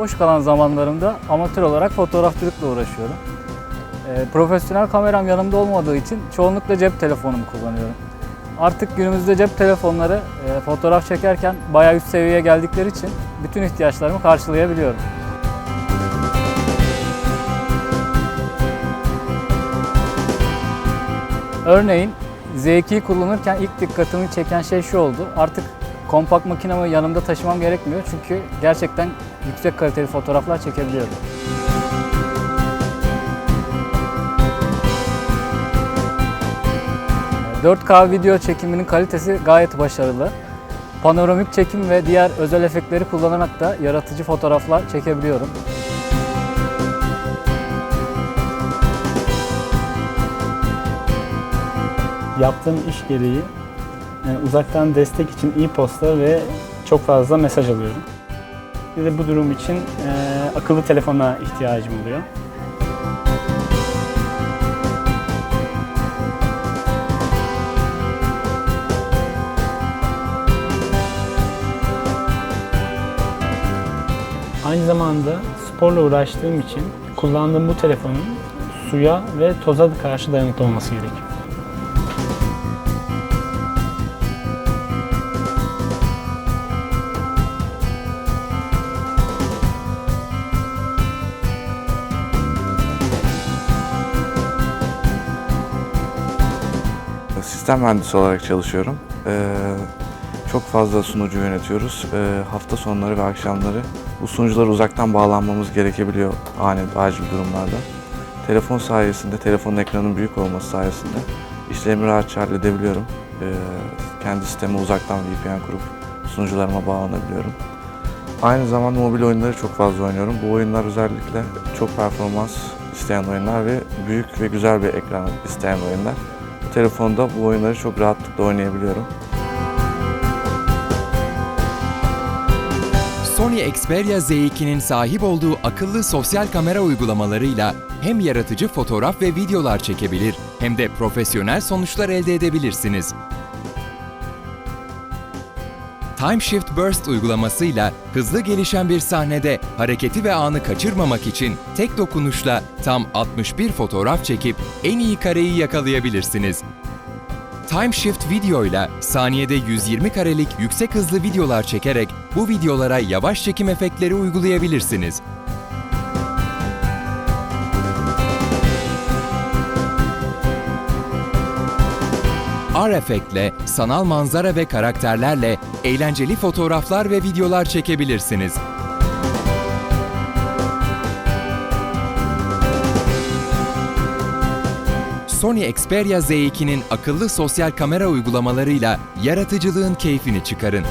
Boş kalan zamanlarımda amatör olarak fotoğrafçılıkla uğraşıyorum. Ee, profesyonel kameram yanımda olmadığı için çoğunlukla cep telefonumu kullanıyorum. Artık günümüzde cep telefonları e, fotoğraf çekerken bayağı üst seviyeye geldikleri için bütün ihtiyaçlarımı karşılayabiliyorum. Örneğin Z2'yi kullanırken ilk dikkatimi çeken şey şu oldu. Artık kompakt makinemi yanımda taşımam gerekmiyor çünkü gerçekten yüksek kaliteli fotoğraflar çekebiliyorum. Ee, 4K video çekiminin kalitesi gayet başarılı. Panoramik çekim ve diğer özel efektleri kullanarak da yaratıcı fotoğraflar çekebiliyorum. Yaptığım iş gereği yani uzaktan destek için e-posta ve çok fazla mesaj alıyorum. Bir de bu durum için e, akıllı telefona ihtiyacım oluyor. Aynı zamanda sporla uğraştığım için kullandığım bu telefonun suya ve toza karşı dayanıklı olması gerekiyor. Sistem mühendisi olarak çalışıyorum. Ee, çok fazla sunucu yönetiyoruz. Ee, hafta sonları ve akşamları bu sunuculara uzaktan bağlanmamız gerekebiliyor ani acil durumlarda. Telefon sayesinde, telefonun ekranının büyük olması sayesinde işlerimi rahatça halledebiliyorum. Ee, kendi sisteme uzaktan VPN kurup sunucularıma bağlanabiliyorum. Aynı zamanda mobil oyunları çok fazla oynuyorum. Bu oyunlar özellikle çok performans isteyen oyunlar ve büyük ve güzel bir ekran isteyen oyunlar. Telefonda bu oyunları çok rahatlıkla oynayabiliyorum. Sony Xperia Z2'nin sahip olduğu akıllı sosyal kamera uygulamalarıyla hem yaratıcı fotoğraf ve videolar çekebilir hem de profesyonel sonuçlar elde edebilirsiniz. Time Shift Burst uygulamasıyla hızlı gelişen bir sahnede hareketi ve anı kaçırmamak için tek dokunuşla tam 61 fotoğraf çekip en iyi kareyi yakalayabilirsiniz. Time Shift Video ile saniyede 120 karelik yüksek hızlı videolar çekerek bu videolara yavaş çekim efektleri uygulayabilirsiniz. R-Effect'le sanal manzara ve karakterlerle eğlenceli fotoğraflar ve videolar çekebilirsiniz. Sony Xperia Z2'nin akıllı sosyal kamera uygulamalarıyla yaratıcılığın keyfini çıkarın.